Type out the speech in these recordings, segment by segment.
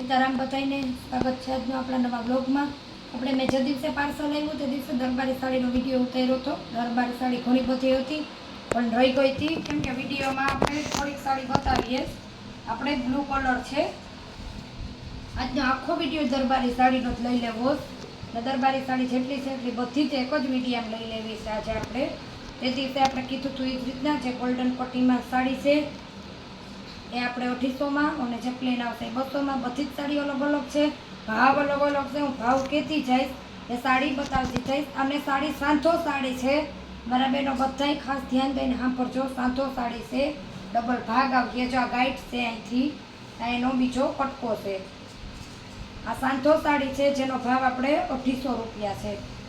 સીતારામ બધાઈને સ્વાગત છે આજનો આપણા નવા બ્લોગમાં આપણે મેં જે દિવસે પાર્સલ આવ્યું તે દિવસે દરબારી સાડીનો વીડિયો ઉતાર્યો હતો. દરબારી સાડી ઘણી બધી હતી, પણ રહી ગઈ હતી. કેમ કે વિડીયોમાં આપણે થોડીક સાડી બતાવીએ. આપણે બ્લુ કલર છે. આજનો આખો વીડિયો દરબારી સાડીનો જ લઈ લેવો. ને દરબારી સાડી જેટલી છે એટલી બધી જ એક જ વિડીયામાં લઈ લેવી છે આજે આપણે. તે દિવસે આપણે કીધું હતું એ જ રીતના જે ગોલ્ડન પટ્ટીમાં સાડી છે એ આપણે અઢીસોમાં અને જે પ્લેન આવશે બસોમાં. બધી જ સાડી અલગ અલગ છે. ભાવ અલગ અલગ છે. હું ભાવ કહેતી જઈશ, એ સાડી બતાવતી જઈશ. અને સાડી સાંધો સાડી છે. મારા બેનો બધાય ખાસ ધ્યાન દઈને સાંભળજો. સાંધો સાડી છે. ડબલ ભાગ આવશે જો આ ગાઈડ છે અહીંથી. એનો બીજો કટકો છે. આ સાંથો સાડી છે, જેનો ભાવ આપણે અઢીસો રૂપિયા છે.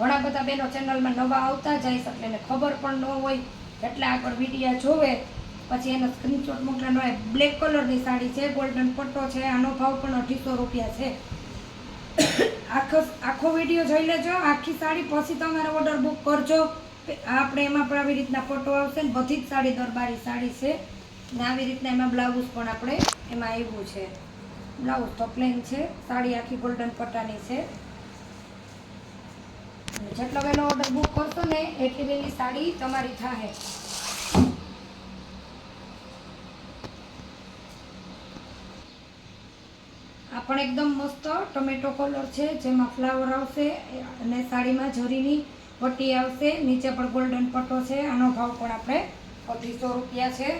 ઘણા બધા બહેનો ચેનલમાં નવા આવતા જાય છે એટલે એને ખબર પણ ન હોય એટલે આગળ વિડીયા જોવે, પછી એનો સ્ક્રીનશોટ મોકલેનો હોય. બ્લેક કલરની સાડી છે ગોલ્ડન પટ્ટો છે, આનો ભાવ પણ અઢીસો રૂપિયા છે. આખો આખો વીડિયો જોઈ લેજો. આખી સાડી પછી તમારે ઓર્ડર બુક કરજો. આપણે એમાં પણ આવી રીતના ફોટો આવશે ને બધી જ સાડી, દરબારી સાડી છે. ને આવી રીતના એમાં બ્લાઉઝ પણ આપણે એમાં આવ્યું છે. બ્લાઉઝ તો પ્લેન છે. સાડી આખી ગોલ્ડન પટ્ટાની છે. જેટલો વહેલો ઓર્ડર બુક કરશો ને એટલી વહેલી સાડી તમારી થશે આ પણ એકદમ મસ્ત ટોમેટો કલર છે, જેમાં ફ્લાવર આવશે અને સાડીમાં જરીની પટ્ટી આવશે, નીચે પણ ગોલ્ડન પટ્ટો છે, આનો ભાવ પણ આપણે અઢીસો રૂપિયા છે.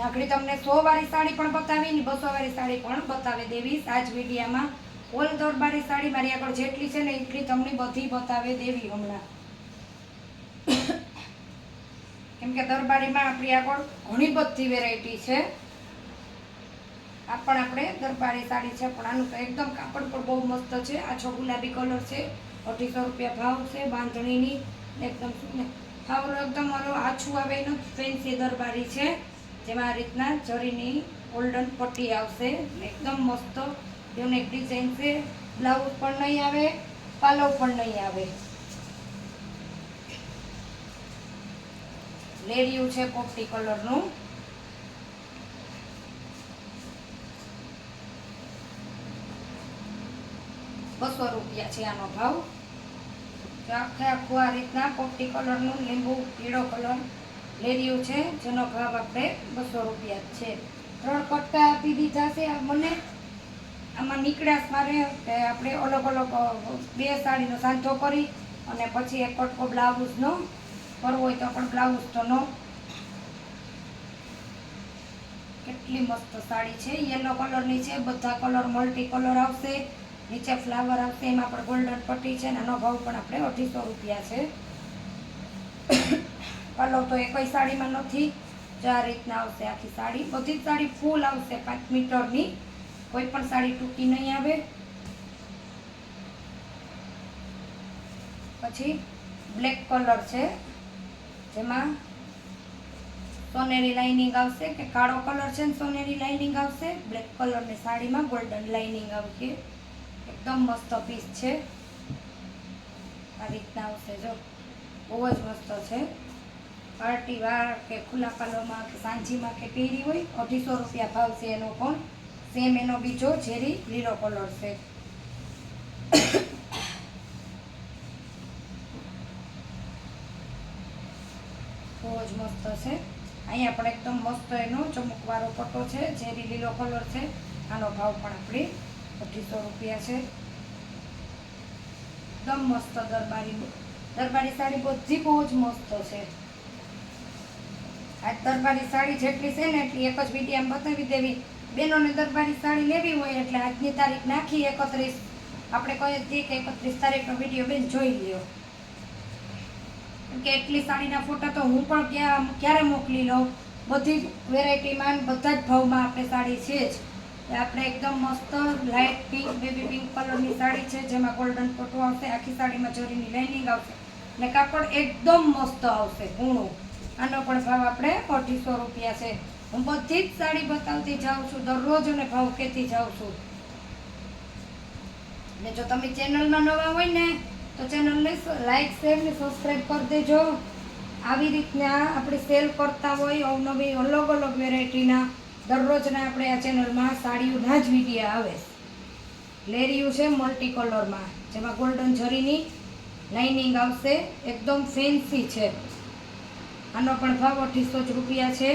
આગળ તમને સો વાળી સાડી પણ બતાવી ને બસો વાળી સાડી પણ બતાવી દેવી આજ વિડીયામાં ઓલ દરબારી સાડી મારી આગળ જેટલી છે ને એટલી તમને બધી બતાવે દેવી હમણાં. કેમ કે દરબારીમાં આપણી આગળ ઘણી બધી વેરાયટી છે. આ પણ આપણે દરબારી સાડી છે, પણ આનું તો એકદમ કાપડ પણ બહુ મસ્ત છે. આછો ગુલાબી કલર છે, અઢીસો રૂપિયા ભાવ છે, બાંધણીની એકદમ ભાવ એકદમ ઓલો આછું આવે એનું ફેન્સી દરબારી છે, જેમાં આ રીતના જરીની ગોલ્ડન પટ્ટી આવશે એકદમ મસ્ત યુનિક ડિઝાઇન છે. બ્લાઉઝ પણ નહીં આવે, પાલો પણ નહીં આવે. લેરિયું છે પોપટી કલરનું. બસો રૂપિયા છે આનો ભાવ. આખે આખું આ રીતના પોપટી કલરનું, લીંબુ, પીળો કલર લેરિયું છે. જેનો ભાવ આપણે બસો રૂપિયા છે. ત્રણ કટકા આપી દીધા છે મને. આમાં નીકળ્યા મારે કે આપણે અલગ અલગ બે સાડીનો સાંધો કરી અને પછી એક કટકો બ્લાઉઝનો કરવો હોય તો પણ બ્લાઉઝ તો નો. કેટલી મસ્ત સાડી છે. યલો કલરની છે, બધા કલર, મલ્ટી કલર આવશે. નીચે ફ્લાવર આવશે, એમાં પણ ગોલ્ડન પટ્ટી છે અને આનો ભાવ પણ આપણે અઢીસો રૂપિયા છે. કલર તો એકય સાડીમાં નથી. ચાર રીતના આવશે આખી સાડી. બધી જ સાડી ફૂલ આવશે પાંચ મીટરની. કોઈ પણ સાડી ટૂંકી નહીં આવે. પછી બ્લેક કલર છે, જેમાં સોનેરી લાઇનિંગ આવશે કે કાળો કલર છે ને સોનેરી લાઇનિંગ આવશે. બ્લેક કલરની સાડીમાં ગોલ્ડન લાઇનિંગ આવશે. એકદમ મસ્ત પીસ છે. આ રીતના આવશે જો. બહુ જ મસ્ત છે. પાર્ટી વાર કે ખુલ્લા પાલોમાં કે સાંજીમાં કે પહેરી હોય, અઢીસો રૂપિયા ભાવ છે એનો પણ. સેમ એનો બીજો ઝેરી લીલો કલર છે. બહુ જ મસ્ત છે. અહીંયા પણ એકદમ મસ્ત એનો ચમકવાળો પટ્ટો છે, ઝેરી લીલો કલર છે. આનો ભાવ પણ આપણે અઢીસો રૂપિયા છે. એકદમ મસ્ત દરબારી દરબારી સાડી બધી બહુ જ મસ્ત છે. આ દરબારી સાડી જેટલી છે ને એટલી એક જ વિડીયામાં બતાવી દેવી. બેનોને દરબારી સાડી લેવી હોય એટલે આજની તારીખ નાખી એકત્રીસ. આપણે કહીએ છીએ કે એકત્રીસ તારીખનો વીડિયો બેન જોઈ લ્યો. કે એટલી સાડીના ફોટા તો હું પણ ક્યાં ક્યારે મોકલી લઉં? બધી જ વેરાયટીમાં બધા જ ભાવમાં આપણે સાડી છે જ. આપણે એકદમ મસ્ત લાઇટ પિંક બેબી પિંક કલરની સાડી છે, જેમાં ગોલ્ડન ફોટો આવશે, આખી સાડીમાં જરીની લાઇનિંગ આવશે. ને કાપડ એકદમ મસ્ત આવશે કૂણું આનો પણ ભાવ આપણે અઢીસો રૂપિયા છે. હું બધી જ સાડી બતાવતી જાઉં છું, દરરોજ અને ભાવ કહેતી જાઉં છું. ને જો તમે ચેનલમાં નવા હોય ને, તો ચેનલને લાઈક શેર ને સબસ્ક્રાઈબ કરી દેજો. આવી રીતના આપણે સેલ કરતા હોય અવનવી અલગ અલગ વેરાયટીના દરરોજના આપણે આ ચેનલમાં સાડીઓના જ વિડીયા આવે. લેરિયું છે મલ્ટી કલરમાં જેમાં ગોલ્ડન જરીની લાઇનિંગ આવશે. એકદમ ફેન્સી છે. આનો પણ ભાવ અઢીસો જ રૂપિયા છે.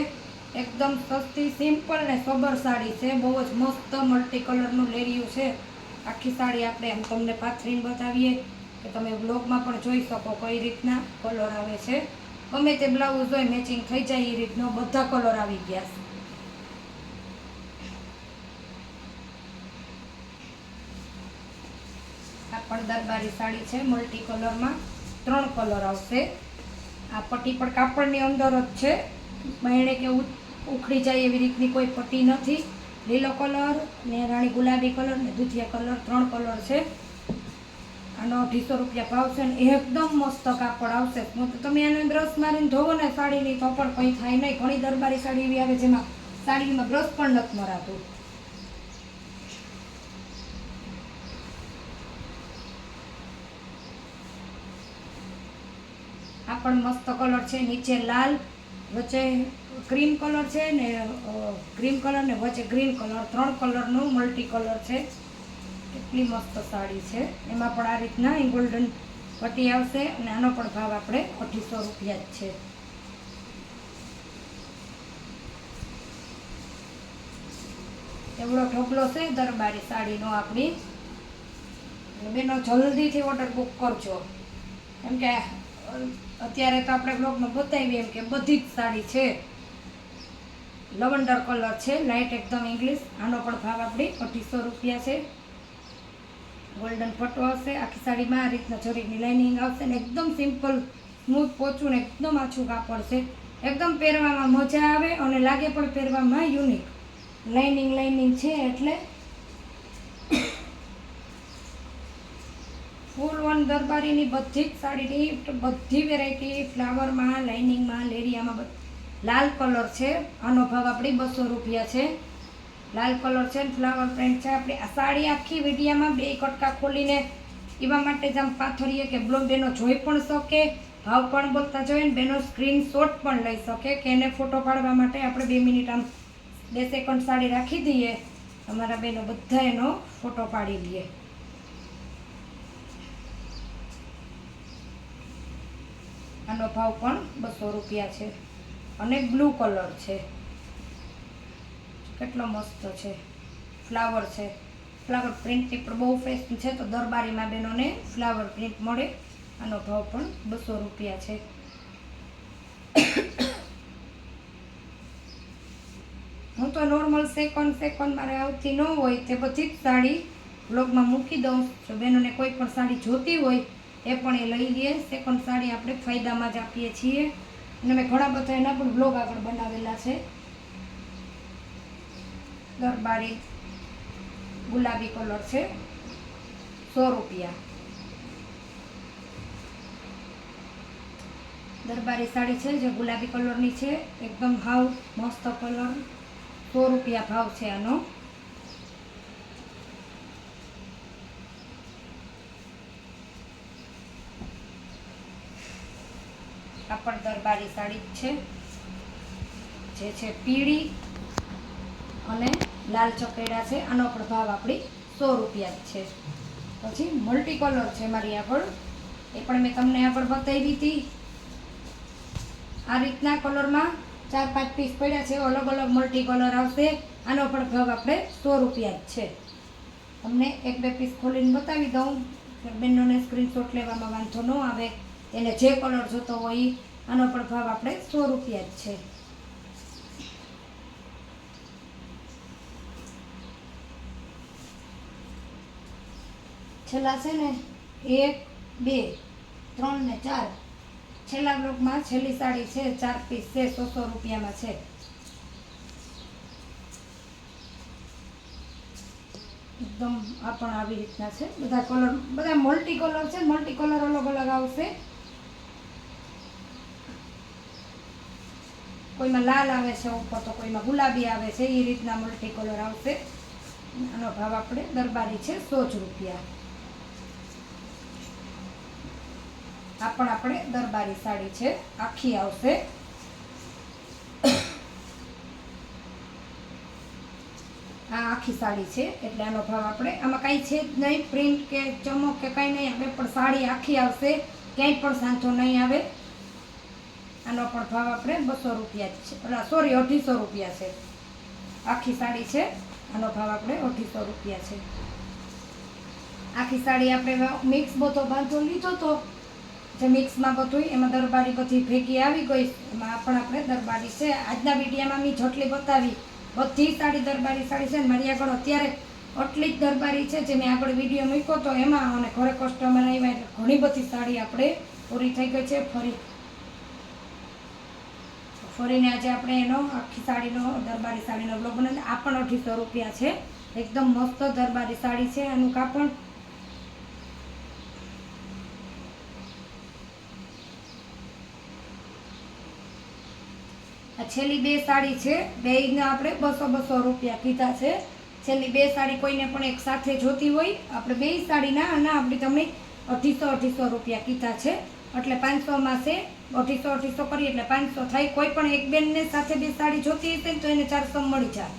એકદમ સસ્તી સિમ્પલ ને સોબર સાડી છે. બહુ જ મસ્ત મલ્ટી કલરનું લેરિયું છે. આખી સાડી આપણે એમ તમને પાથરીને બતાવીએ કે તમે બ્લોગમાં પણ જોઈ શકો કઈ રીતના કલર આવે છે. ગમે તે બ્લાઉઝ હોય મેચિંગ થઈ જાય એ રીતનો બધા કલર આવી ગયા છે. આ પણ દરબારી સાડી છે મલ્ટી કલરમાં ત્રણ કલર આવશે. આ પટ્ટી પણ કાપડની અંદર જ છે. બહેણે કે ઉખડી જાય એવી રીતની કોઈ પટ્ટી નથી. લીલો કલર ને રાણી ગુલાબી કલર ને દૂધિયા કલર, ત્રણ કલર છે. આનો અઢીસો રૂપિયા ભાવ છે ને એકદમ મસ્ત કાપડ આવશે. તમે એને બ્રશ મારીને ધોવો ને સાડીની તો પણ કંઈ થાય નહીં. ઘણી દરબારી સાડી એવી આવે જેમાં સાડીમાં બ્રશ પણ નથી મરાતું. આ પણ મસ્ત કલર છે, નીચે લાલ વચ્ચે ક્રીમ કલર છે ને ક્રીમ કલર ને વચ્ચે ગ્રીન કલર ત્રણ કલરનું મલ્ટી કલર છે. કેટલી મસ્ત સાડી છે. એમાં પણ આ રીતના ગોલ્ડન પટ્ટી આવશે અને આનો પણ ભાવ આપણે અઢીસો રૂપિયા જ છે. એવડો ઢોકલો છે દરબારી સાડીનો આપણી. એટલે બેનો જલ્દીથી ઓર્ડર બુક કરજો. કેમ કે અત્યારે તો આપણે બ્લોગમાં બતાવીએ એમ કે બધી જ સાડી છે. લવંડર કલર છે લાઇટ એકદમ ઇંગ્લિશ આનો પણ ભાવ આપણી અઢીસો રૂપિયા છે. ગોલ્ડન પટ્ટો આવશે આખી સાડીમાં આ રીતના જરીની લાઇનિંગ આવશે ને એકદમ સિમ્પલ સ્મૂથ પોચું ને એકદમ આછું કાપડ છે. એકદમ પહેરવામાં મજા આવે અને લાગે પણ પહેરવામાં યુનિક લાઇનિંગ લાઇનિંગ છે એટલે દરબારીની બધી જ સાડીની બધી વેરાયટી ફ્લાવરમાં, લાઇનિંગમાં, લેરિયામાં લાલ કલર છે. આનો ભાવ આપણી બસો રૂપિયા છે. લાલ કલર છે ફ્લાવર પ્રિન્ટ છે. આપણી આ સાડી આખી વિડીયામાં બે કટકા ખોલીને એવા માટે જ આમ પાથરીએ કે બ્લો, બેનો જોઈ પણ શકે, ભાવ પણ બોલતા જોઈએ ને બેનો સ્ક્રીનશોટ પણ લઈ શકે કે એને ફોટો પાડવા માટે આપણે બે મિનિટ આમ બે સેકન્ડ સાડી રાખી દઈએ. અમારા બેનો બધા એનો ફોટો પાડી લઈએ આનો ભાવ પણ બસો રૂપિયા છે અને બ્લુ કલર છે. કેટલો મસ્ત છે. ફ્લાવર છે. ફ્લાવર પ્રિન્ટની પણ બહુ ફેસ્ટ છે તો દરબારીમાં બહેનોને ફ્લાવર પ્રિન્ટ મળે. આનો ભાવ પણ બસો રૂપિયા છે. હું તો નોર્મલ સેકન્ડ સેકન્ડ મારે આવતી ન હોય તે બધી જ સાડી બ્લોગમાં મૂકી દઉં જો બહેનોને કોઈ પણ સાડી જોતી હોય એ પણ એ લઈ લઈએ. સેકન્ડ સાડી આપણે ફાયદામાં જ આપીએ છીએ. અને મેં ઘણા બધા એના પણ બ્લોગ આગળ બનાવેલા છે. દરબારી ગુલાબી કલર છે. સો રૂપિયા. દરબારી સાડી છે જે ગુલાબી કલરની છે. એકદમ હાવ મસ્ત કલર. સો રૂપિયા ભાવ છે આનો. આ સાડી છે. જે છે પીળી અને લાલ ચકેડા છે. આનો પણ ભાવ આપણી સો રૂપિયા જ છે. પછી મલ્ટી કલર છે મારી આગળ. એ પણ મેં તમને આગળ બતાવી હતી. આ રીતના કલરમાં ચાર પાંચ પીસ પડ્યા છે. અલગ અલગ મલ્ટી કલર આવશે. આનો પણ ભાવ આપણે સો રૂપિયા જ છે. તમને એક બે પીસ ખોલીને બતાવી દઉં. બેનોને સ્ક્રીનશોટ લેવામાં વાંધો ન આવે. એને જે કલર જોતો હોય. આનો પણ ભાવ આપણે સો રૂપિયા જ છે. છેલ્લા છે ને એક, બે, ત્રણ ને ચાર. છેલ્લા બ્લોકમાં છેલ્લી સાડી છે, ચાર પીસ છે, સો સો રૂપિયામાં છે. એકદમ આ પણ આવી રીતના છે. બધા કલર બધા મલ્ટી કલર છે મલ્ટી કલર અલગ અલગ આવશે. કોઈમાં લાલ આવે છે ઉપર તો કોઈમાં ગુલાબી આવે છે એ રીતના મલ્ટી કલર આવશે. આનો ભાવ આપણે દરબારી છે સો જ રૂપિયા. આ પણ આપણે દરબારી સાડી છે, આખી આવશે. આ આખી સાડી છે, એટલે આનો ભાવ આપણે, આમાં કાંઈ છે જ નહીં પ્રિન્ટ કે ચમક કે કાંઈ નહીં આવે, પણ સાડી આખી આવશે, ક્યાંય પણ સાંચો નહીં આવે. આનો પણ ભાવ આપણે બસો રૂપિયા છે. એટલે સોરી અઢીસો રૂપિયા છે. આખી સાડી છે. આનો ભાવ આપણે અઢીસો રૂપિયા છે. આખી સાડી આપણે મિક્સ બધો બાંધો લીધો તો, જે મિક્સમાં બધું એમાં દરબારી બધી ભેગી આવી ગઈ. એમાં પણ આપણે દરબારી છે. આજના વિડીયામાં મેં જેટલી બતાવી, બધી સાડી દરબારી સાડી છે મારી આગળ અત્યારે આટલી જ દરબારી છે જે મેં આગળ વીડિયો મૂક્યો તો એમાં અને ઘરે કસ્ટમર આવ્યા એટલે ઘણી બધી સાડી આપણે પૂરી થઈ ગઈ છે. ફરી ફરીને આજે આપણે એનો આખી સાડીનો, દરબારી સાડીનો બ્લોગ બનાવી આ પણ અઢીસો રૂપિયા છે. એકદમ મસ્ત દરબારી સાડી છે. આનું કાપડ. આ છેલ્લી બે સાડી છે. બેયના આપણે બસો બસો રૂપિયા કીધા છે. છેલ્લી બે સાડી કોઈને પણ એક સાથે જોતી હોય. આપણે બે સાડીના અને આપણે તમને અઢીસો અઢીસો રૂપિયા કીધા છે. એટલે પાંચસોમાં છે. અઢીસો અઢીસો કરીએ એટલે પાંચસો થાય. કોઈ પણ એક બેનને સાથે બે સાડી જોતી હશે તો એને ચારસો મળી જાય.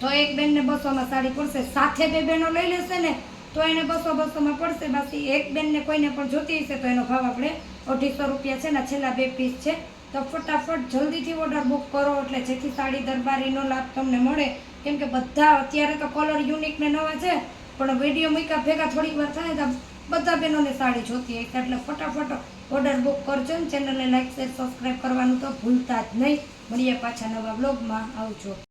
તો એક બેનને બસોમાં સાડી પડશે. સાથે બે બેનો લઈ લેશે ને તો એને બસો, બસોમાં પડશે. બાકી એક બેનને કોઈને પણ જોતી હશે તો એનો ભાવ આપણે અઢીસો રૂપિયા છે ને છેલ્લા બે પીસ છે. તો ફટાફટ જલ્દીથી ઓર્ડર બુક કરો એટલે જેથી સાડી દરબારીનો લાભ તમને મળે. કેમ કે બધા અત્યારે તો કલર યુનિક ને નવા છે. પણ વીડિયો મૂક્યા ભેગા થોડીક વાર થાય તો બધા બહેનોને સાડી જોતી એટલે ફટાફટ ઓર્ડર બુક કરજો ને ચેનલને લાઈક, શેર સબસ્ક્રાઈબ કરવાનું તો ભૂલતા જ નહીં. મળીએ પાછા નવા બ્લોગમાં. આવજો.